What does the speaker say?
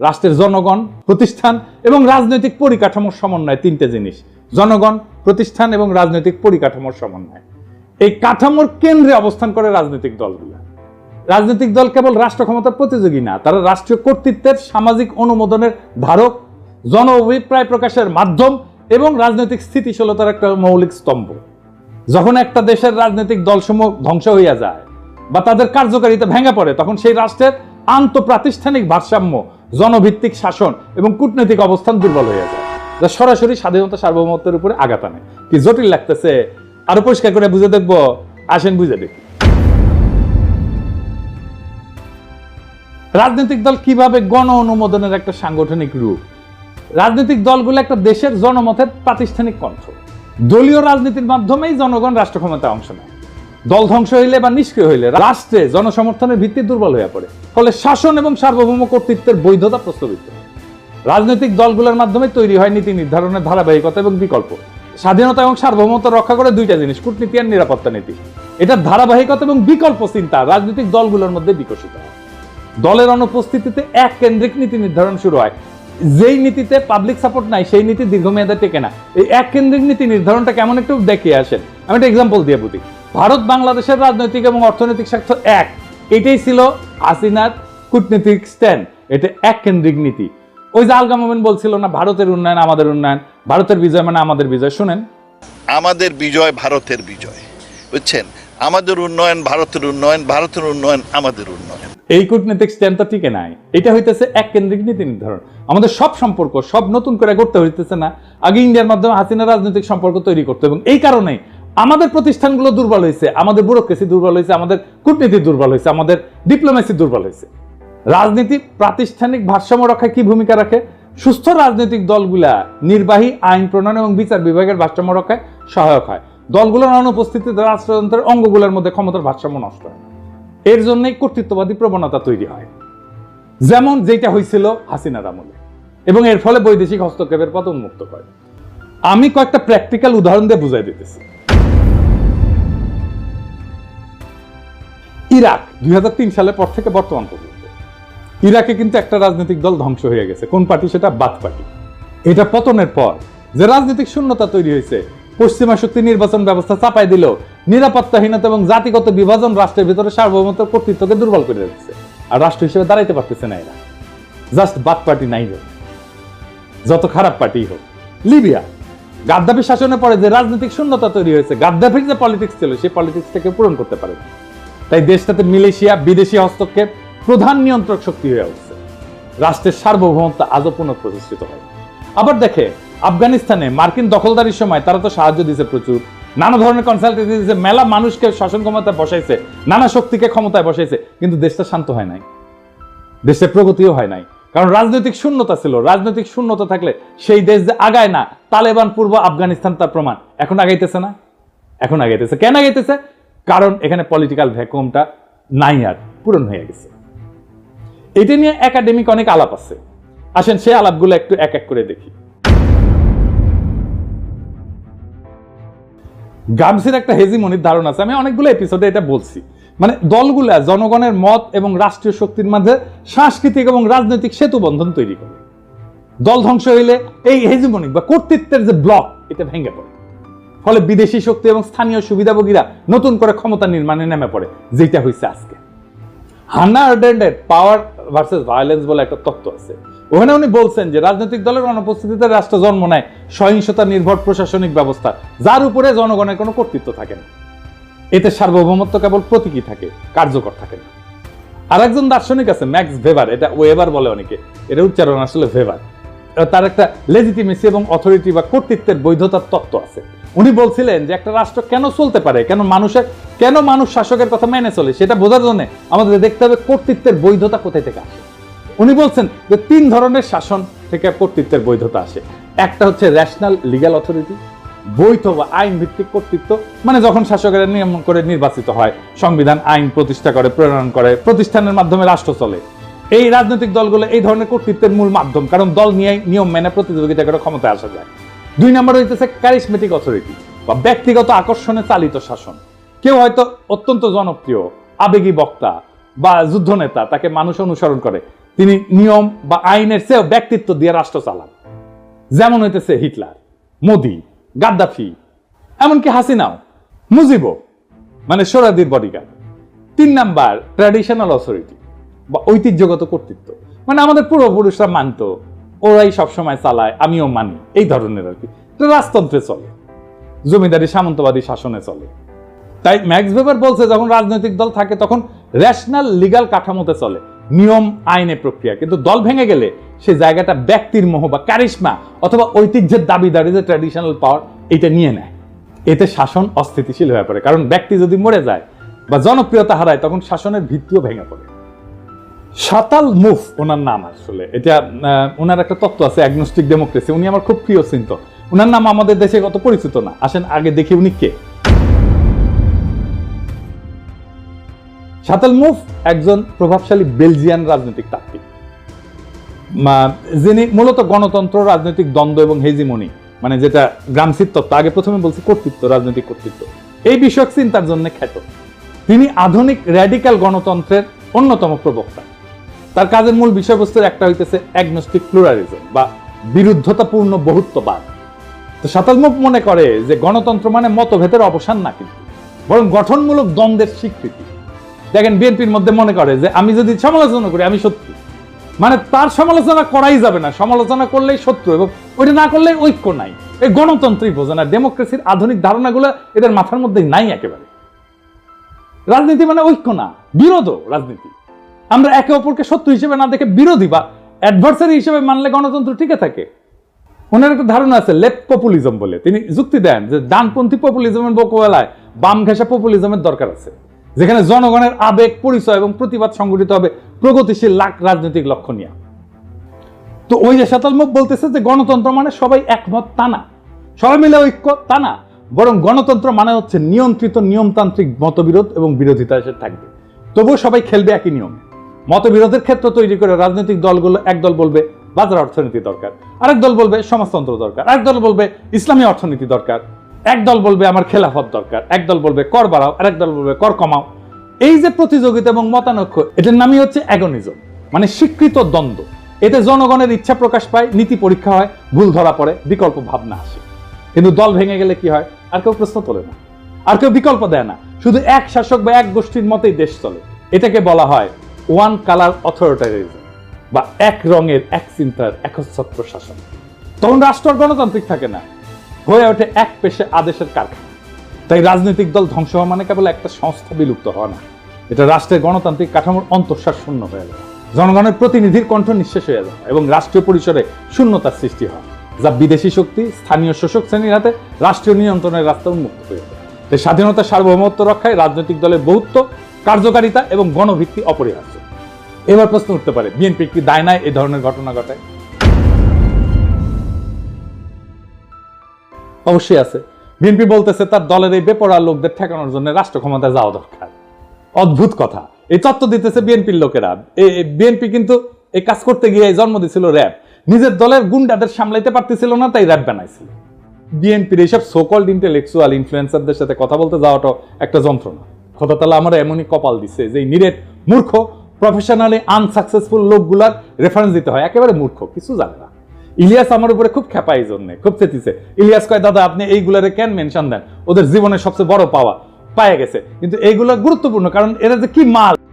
রাষ্ট্রের জনগণ, প্রতিষ্ঠান এবং রাজনৈতিক পরিকাঠামোর সমন্বয়, তিনটে জিনিস। জনগণ, প্রতিষ্ঠান এবং রাজনৈতিক পরিকাঠামোর সমন্বয়। এই কাঠামোর কেন্দ্রে অবস্থান করে রাজনৈতিক দলগুলো। রাজনৈতিক দল কেবল রাষ্ট্র ক্ষমতার প্রতিযোগী না, তারা রাষ্ট্রীয় কর্তৃত্বের সামাজিক অনুমোদনের ধারক জন অভিপ্রায় প্রকাশের মাধ্যম এবং রাজনৈতিক স্থিতিশীলতার একটা মৌলিক স্তম্ভ। যখন একটা দেশের রাজনৈতিক দলসমূহ ধ্বংস হইয়া যায় বা তাদের কার্যকারিতা ভেঙে পড়ে, তখন সেই রাষ্ট্রের আন্তঃপ্রাতিষ্ঠানিক ভারসাম্য জনভিত্তিক শাসন এবং কূটনৈতিক অবস্থান দুর্বল হয়ে যায়, যা সরাসরি স্বাধীনতা সার্বভৌমত্বের উপরে আঘাত আনে। কি জটিল লাগতেছে? আরও পরিষ্কার করে বুঝে দেখব। আসেন বুঝে দেখি। রাজনৈতিক দল কীভাবে গণ অনুমোদনের একটা সাংগঠনিক রূপ? রাজনৈতিক দলগুলো একটা দেশের জনমতের প্রাতিষ্ঠানিক কণ্ঠ। দলীয় রাজনীতির মাধ্যমেই জনগণ রাষ্ট্র ক্ষমতায় অংশ নেয়। দল ধ্বংস হইলে বা নিষ্ক্রিয় হইলে রাষ্ট্রে জনসমর্থনের ভিত্তি দুর্বল হয়ে পড়ে। ফলে শাসন এবং সার্বভৌম কর্তৃত্বের বৈধতা প্রস্তাবিত। রাজনৈতিক দলগুলোর মাধ্যমে তৈরি হয় নীতি নির্ধারণের ধারাবাহিকতা এবং বিকল্প। স্বাধীনতা এবং সার্বভৌমত্ব রক্ষা করে দুইটা জিনিস, কূটনীতি আর নিরাপত্তা নীতি। এটা ধারাবাহিকতা এবং বিকল্প চিন্তা রাজনৈতিক দলগুলোর মধ্যে বিকশিত হয়। দলের অনুপস্থিতিতে এক কেন্দ্রিক নীতি নির্ধারণ শুরু হয়। যেই নীতিতে পাবলিক সাপোর্ট নাই, সেই নীতি দীর্ঘমেয়াদে টেকে না। এই এক কেন্দ্রিক নীতি নির্ধারণটা কেমন একটু দেখিয়ে আসেন। আমি একটা এক্সাম্পল দিয়ে বুঝি। ভারত বাংলাদেশের রাজনৈতিক এবং অর্থনৈতিক স্বার্থ এক। এটাই ছিল হাসিনার কূটনীতিক স্ট্যান্ড এটা এক কেন্দ্রিক নীতি। ওই যে আলগা মোমেন বলছিল না ভারতের উন্নয়ন আমাদের উন্নয়ন ভারতের বিজয় মানে আমাদের বিজয়। শুনেন। আমাদের বিজয় ভারতের বিজয় বুঝছেন? আমাদের উন্নয়ন ভারতের উন্নয়ন ভারতের উন্নয়ন আমাদের উন্নয়ন। এই কূটনৈতিক স্ট্যান্ড তো টিকে নাই। এটা হইতেছে এক কেন্দ্রিক নীতি নির্ধারণ। আমাদের সব সম্পর্ক সব নতুন করে করতে হইতেছে না। আগে ইন্ডিয়ার মাধ্যমে হাসিনা রাজনৈতিক সম্পর্ক তৈরি করতে এবং এই কারণে আমাদের প্রতিষ্ঠানগুলো দুর্বল হয়েছে, আমাদের ব্যুরোক্রেসি দুর্বল হয়েছে, আমাদের কূটনীতি দুর্বল হয়েছে, আমাদের ডিপ্লোমেসি দুর্বল হয়েছে। রাজনীতি প্রাতিষ্ঠানিক ভারসাম্য রক্ষায় কি ভূমিকা রাখে? সুস্থ রাজনৈতিক দলগুলা নির্বাহী, আইন প্রণয়ন এবং বিচার বিভাগের ভারসাম্য রক্ষায় সহায়ক হয়। দলগুলোর অনুপস্থিতিতে রাষ্ট্রযন্ত্রের অঙ্গগুলোর মধ্যে ক্ষমতার ভারসাম্য নষ্ট হয়। এর জন্যই কর্তৃত্ববাদী প্রবণতা তৈরি হয়। যেমন যেটা হয়েছিল হাসিনার আমলে, এবং এর ফলে বৈদেশিক হস্তক্ষেপের পথ উন্মুক্ত হয় আমি কয়েকটা প্র্যাকটিক্যাল উদাহরণ দিয়ে বুঝাই দিতেছি। ইরাক, দুই সালের পর থেকে বর্তমান পর্যন্ত। ইরাকে কিন্তু একটা রাজনৈতিক দল ধ্বংস হয়ে গেছে। কোন পার্টি? সেটা বাদ পার্টি। এটা পতনের পর যে রাজনৈতিক শূন্যতা তৈরি হয়েছে, পশ্চিমা শক্তি নির্বাচন ব্যবস্থা চাপাই দিল, নিরাপত্তাহীনতা এবং জাতিগত বিভাজন রাষ্ট্রের ভিতরে সার্বভৌমত্ব কর্তৃত্বকে দুর্বল করে দিচ্ছে। আর রাষ্ট্র হিসেবে দাঁড়াইতে পারতেছে না এরা। জাস্ট বাদ পার্টি নাই হোক। যত খারাপ পার্টি হোক। লিবিয়া গাদ্দাফি শাসনের পরে যে রাজনৈতিক শূন্যতা তৈরি হয়েছে, গাদ্দাফির যে পলিটিক্স ছিল, সেই পলিটিক্স থেকে পূরণ করতে পারে না। তাই দেশটাতে মিলেশিয়া বিদেশি হস্তক্ষেপ প্রধান নিয়ন্ত্রক শক্তি হয়ে উঠছে। রাষ্ট্রের সার্বভৌমত্ব আজও পুনঃপ্রতিষ্ঠিত হয়। আবার দেখে, আফগানিস্তানে মার্কিন দখলদারির সময় তারা তো সাহায্য দিয়েছে প্রচুর। নানা ধরনের কনসালটেন্সি দিয়েছে, মেলা মানুষকে শাসন ক্ষমতায় বসাইছে, নানা শক্তিকে ক্ষমতায় বসাইছে, কিন্তু দেশটা শান্ত হয় নাই। দেশে প্রগতিও হয় নাই। কারণ রাজনৈতিক শূন্যতা ছিল। রাজনৈতিক শূন্যতা থাকলে সেই দেশ যে আগায় না, তালেবান, পূর্ব আফগানিস্তান তার প্রমাণ। এখন আগাইতেছে না? এখন আগাইতেছে। কেন আগাইতেছে? কারণ এখানে পলিটিক্যাল ভ্যাকুয়ামটা নাই আর, পূরণ হয়ে গেছে। এটা নিয়ে একাডেমিক অনেক আলাপ আছে। আসেন সেই আলাপগুলো একটু এক এক করে দেখি। গামসির একটা হেজিমনির ধারণা আছে। আমি অনেকগুলো এপিসোডে এটা বলছি। মানে দলগুলা জনগণের মত এবং রাষ্ট্রীয় শক্তির মাঝে সাংস্কৃতিক এবং রাজনৈতিক সেতু বন্ধন তৈরি করে। দল ধ্বংস হইলে এই হেজিমনিক বা কর্তৃত্বের যে ব্লক এটা ভেঙে পড়ে। ফলে বিদেশি শক্তি এবং স্থানীয় সুবিধাভোগীরা নতুন করে ক্ষমতা নির্মাণে নেমে পড়ে, যেটা হয়েছে আজকে। হান্না আর্ডেন্ডের পাওয়ার ভার্সেস ভায়োলেন্স বলে একটা তত্ত্ব আছে। ওখানে উনি বলছেন যে রাজনৈতিক দলের অনুপস্থিতিতে রাষ্ট্র জন্ম নেয় সহিংসতা নির্ভর প্রশাসনিক ব্যবস্থা, যার উপরে জনগণের কোনো কর্তৃত্ব থাকে না। এতে সার্বভৌমত্ব কেবল প্রতীকী থাকে, কার্যকর থাকে না। আর একজন দার্শনিক আছে, ম্যাক্স ভেবার এটা ওয়েবার বলে অনেকে এটা উচ্চারণ আসলে ভেবার তার একটা লেজিটিমেসি এবং অথরিটি বা কর্তৃত্বের বৈধতার তত্ত্ব আছে। উনি বলছিলেন যে একটা রাষ্ট্র কেন চলতে পারে? কেন মানুষের কেন মানুষ শাসকের কথা মেনে চলে? সেটা বোঝার জন্য আমাদের দেখতে হবে কর্তৃত্বের বৈধতা কোথায় থেকে আসে। উনি বলছেন যে তিন ধরনের শাসন থেকে কর্তৃত্বের বৈধতা আসে। একটা হচ্ছে ন্যাশনাল লিগ্যাল অথরিটি, বৈধ বা আইন ভিত্তিক কর্তৃত্ব মানে যখন শাসকেরা নিয়ম করে নির্বাচিত হয়, সংবিধান, আইন প্রতিষ্ঠা করে প্রেরণ করে, প্রতিষ্ঠানের মাধ্যমে রাষ্ট্র চলে। এই রাজনৈতিক দলগুলো এই ধরনের কর্তৃত্বের মূল মাধ্যম, কারণ দল নিয়ে নিয়ম মেনে প্রতিযোগিতা করে ক্ষমতায় আসা যায়। দুই নম্বর হইতেছে ক্যারিসমেটিক অথরিটি বা ব্যক্তিগত আকর্ষণে চালিত শাসন। কেউ হয়তো অত্যন্ত জনপ্রিয়, আবেগী বক্তা বা যুদ্ধ নেতা, তাকে মানুষ অনুসরণ করে। তিনি নিয়ম বা আইনের চেয়েও ব্যক্তিত্ব দিয়ে রাষ্ট্র চালান। যেমন হইতেছে হিটলার, মোদি, গাদ্দাফি, এমনকি হাসিনাও, মুজিবও মানে সোরাদির বডিগার্ড তিন নাম্বার ট্র্যাডিশনাল অথরিটি বা ঐতিহ্যগত কর্তৃত্ব। মানে আমাদের পূর্বপুরুষরা মানতো ওরাই সবসময় চালায়, আমিও মানি। এই ধরনের আর কি। রাজতন্ত্রে চলে। জমিদারি সামন্তবাদী শাসনে চলে। তাই ম্যাক্স ভেবার বলছে, যখন রাজনৈতিক দল থাকে, তখন রেশনাল লিগাল কাঠামোতে চলে। নিয়ম, আইনে প্রক্রিয়া। কিন্তু দল ভেঙে গেলে সে জায়গাটা ব্যক্তির মোহ বা কারিশমা অথবা ঐতিহ্যের দাবিদারি যে ট্র্যাডিশনাল পাওয়ার এটা নিয়ে নেয়। এতে শাসন অস্থিতিশীল হয়ে পড়ে। কারণ ব্যক্তি যদি মরে যায় বা জনপ্রিয়তা হারায়, তখন শাসনের ভিত্তিও ভেঙে পড়ে। সাতাল মুফ ওনার নাম আসলে। এটা ওনার একটা তত্ত্ব আছে অ্যাগনোস্টিক ডেমোক্রেসি উনি আমার খুব প্রিয় চিন্ত। ওনার নাম আমাদের দেশে কত পরিচিত না? আসেন আগে দেখি উনি কে। সাতাল মুফ একজন প্রভাবশালী বেলজিয়ান রাজনৈতিক তাত্ত্বিক। যিনি মূলত গণতন্ত্র, রাজনৈতিক দ্বন্দ্ব এবং হেজিমনি মানে যেটা গ্রামসির তত্ত্ব, আগে প্রথমে বলছি কর্তৃত্ব, রাজনৈতিক কর্তৃত্ব। এই বিষয়ক চিন্তার জন্য খ্যাত। তিনি আধুনিক র্যাডিক্যাল গণতন্ত্রের অন্যতম প্রবক্তা। তার কাজের মূল বিষয়বস্তুর একটা হইতেছে অ্যাগনস্টিক প্লুরালিজম বা বিরুদ্ধতাপূর্ণ বহুত্ববাদ। তো সাতালমুখ মনে করে যে গণতন্ত্র মানে মতভেদের অবসান না কিন্তু, বরং গঠনমূলক দ্বন্দ্বের স্বীকৃতি। দেখেন বিএনপির মধ্যে মনে করে যে আমি যদি সমালোচনা করি, আমি সত্যি। মানে তার সমালোচনা করাই যাবে না, সমালোচনা করলেই শত্রু এবং ওইটা না করলে ঐক্য নাই। এই গণতন্ত্রই বোঝে না ডেমোক্রেসির আধুনিক ধারণাগুলো এদের মাথার মধ্যে নাই একেবারে। রাজনীতি মানে ঐক্য না বিরোধ রাজনীতি। আমরা একে অপরকে শত্রু হিসেবে না দেখে বিরোধী বা অ্যাডভার্সারি হিসেবে মানলে গণতন্ত্র টিকে থাকে। ওনার একটা ধারণা আছে লেফট পপুলিজম বলে। তিনি যুক্তি দেন যে ডানপন্থী পপুলিজমের মোকাবেলায় বাম ঘেঁষা পপুলিজমের দরকার আছে, যেখানে জনগণের আবেগ, পরিচয় এবং প্রতিবাদ সংগঠিত হবে প্রগতিশীল লাখ রাজনৈতিক লক্ষ্য নিয়ে। তো ওই যে শতালমুখ বলতেছে যে গণতন্ত্র মানে সবাই একমত তা না। সবাই মিলে ঐক্য তা না, বরং গণতন্ত্র মানে হচ্ছে নিয়ন্ত্রিত নিয়মতান্ত্রিক মতবিরোধ এবং বিরোধিতা এসে থাকবে। তবুও সবাই খেলবে একই নিয়মে। মতবিরোধের ক্ষেত্র তৈরি করে রাজনৈতিক দলগুলো একদল বলবে বাজার অর্থনীতি দরকার, আরেক দল বলবে সমাজতন্ত্র দরকার, আরেক দল বলবে ইসলামী অর্থনীতি দরকার, এক দল বলবে আমার খেলাফত দরকার, এক দল বলবে কর বাড়াও, আরেক দল বলবে কর কমাও। এই যে প্রতিযোগিতা এবং মতানৈক্য, এটার নামই হচ্ছে অ্যাগনিজম মানে স্বীকৃত দ্বন্দ্ব। এতে জনগণের ইচ্ছা প্রকাশ পায়, নীতি পরীক্ষা হয়, ভুল ধরা পড়ে, বিকল্প ভাবনা আসে। কিন্তু দল ভেঙে গেলে কি হয়? আর কেউ প্রশ্ন তোলে না, আর কেউ বিকল্প দেয় না। শুধু এক শাসক বা এক গোষ্ঠীর মতেই দেশ চলে। এটাকে বলা হয় ওয়ান কালার অথরিটারিজম বা এক রঙের, এক চিন্তার একচ্ছত্র শাসন। তখন রাষ্ট্র গণতান্ত্রিক থাকে না। হয়ে ওঠে এক পেশে আদেশের কারখানা। তাই রাজনৈতিক দল ধ্বংস হওয়া মানে কেবল একটা সংস্থা বিলুপ্ত হওয়া না। এটা রাষ্ট্রের গণতান্ত্রিক কাঠামোর অন্তঃসার শূন্য হয়ে যাওয়া জনগণের প্রতিনিধির কণ্ঠ নিঃশেষ হয়ে যাওয়া এবং রাষ্ট্রীয় পরিসরে শূন্যতার সৃষ্টি হয়, যা বিদেশি শক্তি, স্থানীয় শোষক শ্রেণির হাতে রাষ্ট্রীয় নিয়ন্ত্রণের রাস্তা উন্মুক্ত হয়ে যায়। তাই স্বাধীনতা সার্বভৌমত্ব রক্ষায় রাজনৈতিক দলের বহুত্ব কার্যকারিতা এবং গণভিত্তি অপরিহার্য। এবার প্রশ্ন উঠতে পারে বিএনপি কি দায় নাই এই ধরনের ঘটনা ঘটায়? অবশ্যই আছে। বিএনপি বলতেছে, তার দলের এই বেপরোয়া লোকদের ঠেকানোর জন্য রাষ্ট্র ক্ষমতায় যাওয়া দরকার। অদ্ভুত কথা। এই তত্ত্ব দিতেছে বিএনপির লোকেরা। বিএনপি কিন্তু এই কাজ করতে গিয়ে জন্ম দিছিল র্যাব। নিজের দলের গুন্ডাদের সামলাইতে পারতেছিল না, তাই র্যাব বানাইছিল বিএনপির এইসব সোকল্ড ইন্টেলেকচুয়াল ইনফ্লুয়েন্সারদের সাথে কথা বলতে যাওয়াটা একটা যন্ত্রণা। খোদা তালা আমার এমনই কপাল দিছে যে নিরেট মূর্খ প্রফেশনালি আনসাকসেসফুল লোকগুলার রেফারেন্স দিতে হয়। একেবারে মূর্খ, কিছু জানে না। ইলিয়াস আমার উপরে খুব খেপা এই জন্যে, খুব চেতিছে। ইলিয়াস কয়, দাদা, আপনি এইগুলারে কেন মেনশন দেন? ওদের জীবনের সবচেয়ে বড় পাওয়া পায়ে গেছে। কিন্তু এইগুলো গুরুত্বপূর্ণ, কারণ এরা যে কি মাল